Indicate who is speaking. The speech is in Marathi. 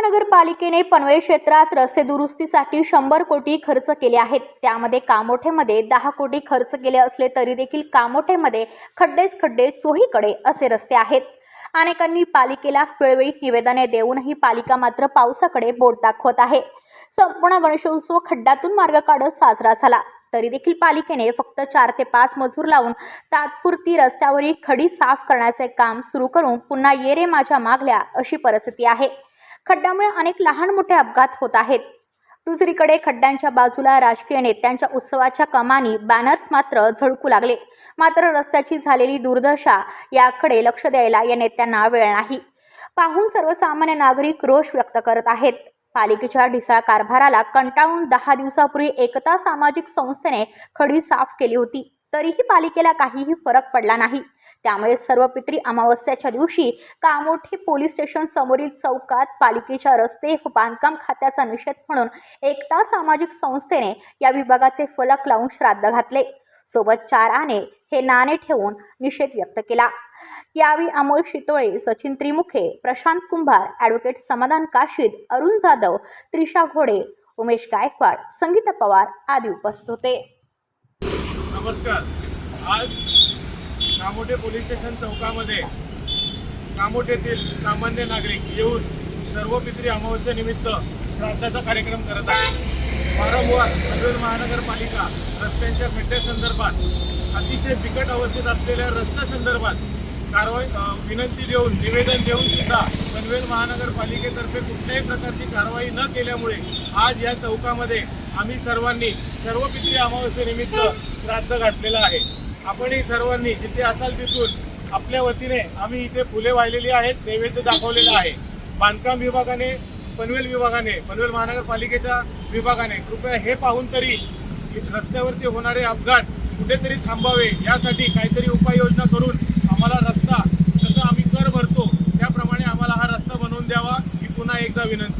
Speaker 1: महानगरपालिकेने पनवेल क्षेत्रात रस्ते दुरुस्तीसाठी शंभर कोटी खर्च केले आहेत. त्यामध्ये कामोठेमध्ये दहा कोटी खर्च केले असले तरी देखील कामोठेमध्ये खड्डेच खड्डे चोहीकडे असे रस्ते आहेत. अनेकांनी पालिकेला वेळोवेळी निवेदने देऊनही पालिका मात्र पावसाकडे बोट दाखवत आहे. संपूर्ण गणेशोत्सव खड्ड्यातून मार्ग काढत साजरा झाला. तरी देखील पालिकेने फक्त चार ते पाच मजूर लावून तात्पुरती रस्त्यावरील खडी साफ करण्याचे काम सुरू करून पुन्हा ये रे माझ्या मागल्या अशी परिस्थिती आहे. खड्ड्यामुळे अनेक लहान मोठे अपघात होत आहेत. दुसरीकडे खड्ड्यांच्या बाजूला राजकीय नेत्यांच्या उत्सवाच्या कमानी बॅनर्स मात्र झळकू लागले. मात्र रस्त्याची झालेली दुर्दशा याकडे लक्ष द्यायला या नेत्यांना वेळ नाही. पाहून सर्वसामान्य नागरिक रोष व्यक्त करत आहेत. पालिकेच्या ढिसाळ कारभाराला कंटाळून दहा दिवसापूर्वी एकता सामाजिक संस्थेने खडी साफ केली होती. तरीही पालिकेला काहीही फरक पडला नाही. त्यामुळे सर्व पित्री अमावस्याच्या दिवशी कामोठे पोलीस स्टेशन समोरील चौकात पालिकेच्या रस्ते बांधकाम खात्याचा निषेध म्हणून एकता सामाजिक संस्थेने या विभागाचे फलक लावून श्राद्ध घातले. सोबत चार आणे हे नाणे ठेवून निषेध व्यक्त केला. यावेळी अमोल शितोळे सचिन त्रिमुखे प्रशांत कुंभार ॲडव्होकेट समाधान काशीद अरुण जाधव त्रिशा घोडे उमेश गायकवाड संगीता पवार आदी उपस्थित होते.
Speaker 2: नमस्कार. आज कामोठे पोलीस स्टेशन चौकामध्ये कामोठेतील सामान्य नागरिक येऊन सर्व पित्री अमावस्येनिमित्त श्राद्धाचा कार्यक्रम करत आहे वारंवार पनवेल महानगरपालिका रस्त्यांच्या खड्ड्यासंदर्भात अतिशय बिकट अवस्थेत असलेल्या रस्त्यासंदर्भात कारवाई विनंती देऊन निवेदन देऊन सुद्धा पनवेल महानगरपालिकेतर्फे कुठल्याही प्रकारची कारवाई न केल्यामुळे आज या चौकामध्ये आम्ही सर्वांनी सर्व पितरी अमावस्येनिमित्त श्राद्ध घातलेलं आहे. आपणही सर्वांनी जिथे असाल तिथून आपल्या वतीने आम्ही इथे फुले वाहिलेली आहेत नैवेद्य दाखवलेला आहे. बांधकाम विभागाने पनवेल विभागाने पनवेल महानगरपालिकेच्या विभागाने कृपया हे पाहून तरी रस्त्यावरती होणारे अपघात कुठेतरी थांबावे यासाठी काहीतरी उपाययोजना करून आम्हाला रस्ता जसं आम्ही कर भरतो त्याप्रमाणे आम्हाला हा रस्ता बनवून द्यावा ही पुन्हा एकदा विनंती.